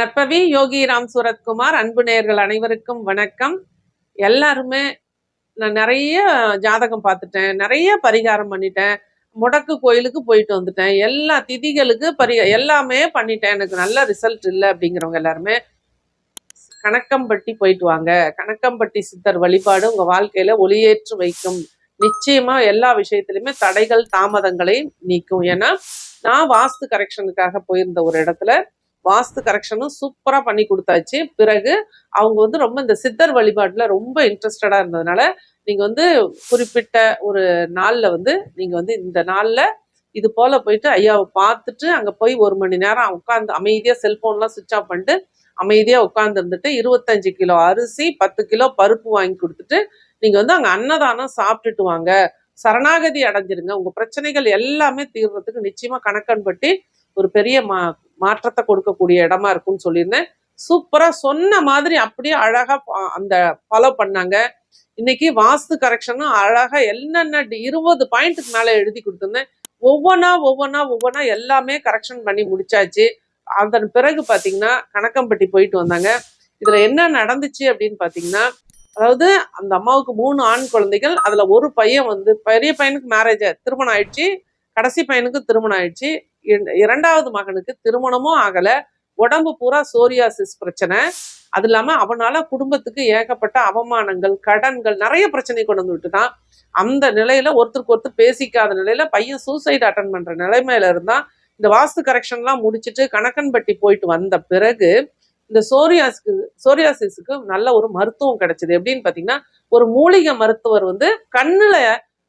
நற்பவி யோகி ராம் சூரத்குமார் அன்பு நேயர்கள் அனைவருக்கும் வணக்கம். எல்லாருமே நான் நிறைய ஜாதகம் பார்த்துட்டேன் நிறைய பரிகாரம் பண்ணிட்டேன் முடக்கு கோயிலுக்கு போயிட்டு வந்துட்டேன். எல்லா திதிகளுக்கு பரி எல்லாமே பண்ணிட்டேன். எனக்கு நல்ல ரிசல்ட் இல்லை அப்படிங்கிறவங்க எல்லாருமே கணக்கம்பட்டி போயிட்டு வாங்க. கணக்கம்பட்டி சித்தர் வழிபாடு உங்க வாழ்க்கையில ஒளியேற்று வைக்கும். நிச்சயமா எல்லா விஷயத்திலுமே தடைகள் தாமதங்களை நீக்கும். ஏன்னா நான் வாஸ்து கரெக்ஷனுக்காக போயிருந்த ஒரு இடத்துல வாஸ்து கரெக்ஷனும் சூப்பராக பண்ணி கொடுத்தாச்சு. பிறகு அவங்க வந்து ரொம்ப இந்த சித்தர் வழிபாட்டில் ரொம்ப இன்ட்ரெஸ்டடாக இருந்ததுனால நீங்கள் வந்து குறிப்பிட்ட ஒரு நாளில் வந்து நீங்கள் வந்து இந்த நாளில் இது போல் போயிட்டு ஐயாவை பார்த்துட்டு அங்கே போய் ஒரு மணி நேரம் உட்காந்து அமைதியாக செல்ஃபோன்லாம் சுவிச் ஆஃப் பண்ணிட்டு அமைதியாக உட்காந்துருந்துட்டு இருபத்தஞ்சு கிலோ அரிசி பத்து கிலோ பருப்பு வாங்கி கொடுத்துட்டு நீங்கள் வந்து அங்கே அன்னதானம் சாப்பிட்டுட்டு வாங்க. சரணாகதி அடைஞ்சிருங்க. உங்கள் பிரச்சனைகள் எல்லாமே தீர்றதுக்கு நிச்சயமாக கணக்கன்பட்டி ஒரு பெரிய மா மாற்றத்தை கொடுக்கக்கூடிய இடமா இருக்கும்னு சொல்லியிருந்தேன். சூப்பரா சொன்ன மாதிரி அப்படியே அழகா அந்த ஃபாலோ பண்ணாங்க. இன்னைக்கு வாஸ்து கரெக்ஷனும் அழகா என்னென்ன டி- இருபது பாயிண்ட்டுக்கு மேல எழுதி கொடுத்துருந்தேன். ஒவ்வொன்றா ஒவ்வொன்றா ஒவ்வொன்றா எல்லாமே கரெக்ஷன் பண்ணி முடிச்சாச்சு. அதன் பிறகு பாத்தீங்கன்னா கணக்கம்பட்டி போயிட்டு வந்தாங்க. இதுல என்ன நடந்துச்சு அப்படின்னு பாத்தீங்கன்னா அதாவது அந்த அம்மாவுக்கு மூணு ஆண் குழந்தைகள் அதுல ஒரு பையன் வந்து பெரிய பையனுக்கு மேரேஜ் திருமணம் ஆயிடுச்சு. கடைசி பையனுக்கு திருமணம் ஆயிடுச்சு. இரண்டாவது மகனுக்கு திருமணமும் ஆகலை. உடம்பு பூரா சோரியாசிஸ் பிரச்சனை. அது இல்லாமல் அவனால குடும்பத்துக்கு ஏகப்பட்ட அவமானங்கள் கடன்கள் நிறைய பிரச்சனை கொண்டு வந்து விட்டுட்டான். அந்த நிலையில ஒருத்தருக்கு ஒருத்தர் பேசிக்காத நிலையில பையன் சூசைட் அட்டன் பண்ற நிலைமையில இருந்தான். இந்த வாஸ்து கரெக்ஷன்லாம் முடிச்சுட்டு கணக்கன்பட்டி போயிட்டு வந்த பிறகு இந்த சோரியாஸ்க்கு சோரியாசிஸுக்கு நல்ல ஒரு மருத்துவம் கிடைச்சது. எப்படின்னு பாத்தீங்கன்னா ஒரு மூலிகை மருத்துவர் வந்து கண்ணுல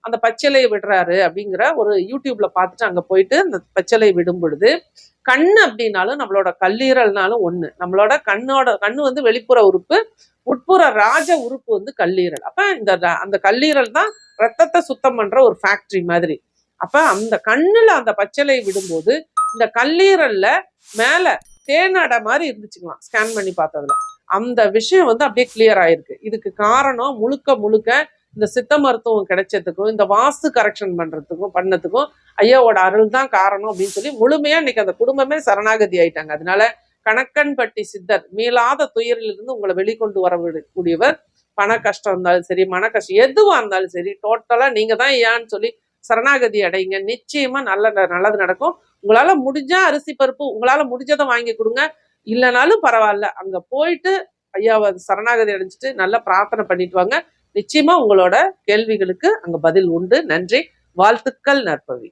அந்த பச்சிலையை விடுறாரு அப்படிங்கிற ஒரு யூடியூப்ல பார்த்துட்டு அங்கே போயிட்டு அந்த பச்சலையை விடும் பொழுது கண் அப்படின்னாலும் நம்மளோட கல்லீரல்னாலும் ஒண்ணு. நம்மளோட கண்ணோட கண்ணு வந்து வெளிப்புற உறுப்பு உட்புற ராஜ உறுப்பு வந்து கல்லீரல். அப்ப இந்த அந்த கல்லீரல் தான் ரத்தத்தை சுத்தம் பண்ற ஒரு ஃபேக்டரி மாதிரி. அப்ப அந்த கண்ணுல அந்த பச்சலை விடும்போது இந்த கல்லீரல்ல மேல தேனடை மாதிரி இருந்துச்சுக்கலாம் ஸ்கேன் பண்ணி பார்த்ததுல. அந்த விஷயம் வந்து அப்படியே கிளியர் ஆயிருக்கு. இதுக்கு காரணம் முழுக்க முழுக்க இந்த சித்த மருத்துவம் கிடைச்சதுக்கும் இந்த வாஸ்து கரெக்ஷன் பண்ணுறதுக்கும் பண்ணதுக்கும் ஐயாவோட அருள் தான் காரணம் அப்படின்னு சொல்லி முழுமையாக இன்னைக்கு அந்த குடும்பமே சரணாகதி ஆயிட்டாங்க. அதனால கணக்கன்பட்டி சித்தர் மீளாத துயரிலிருந்து உங்களை வெளிக்கொண்டு வர கூடியவர். பண கஷ்டம் இருந்தாலும் சரி மன கஷ்டம் எதுவாக இருந்தாலும் சரி டோட்டலாக நீங்கள் தான் ஏன்னு சொல்லி சரணாகதி அடைங்க. நிச்சயமா நல்ல நல்லது நடக்கும். உங்களால முடிஞ்சா அரிசி பருப்பு உங்களால முடிஞ்சதை வாங்கி கொடுங்க. இல்லைனாலும் பரவாயில்ல. அங்க போயிட்டு ஐயாவை சரணாகதி அடைஞ்சிட்டு நல்லா பிரார்த்தனை பண்ணிட்டு வாங்க. நிச்சயமா உங்களோட கேள்விகளுக்கு அங்க பதில் உண்டு. நன்றி. வாழ்த்துக்கள் நற்பவி.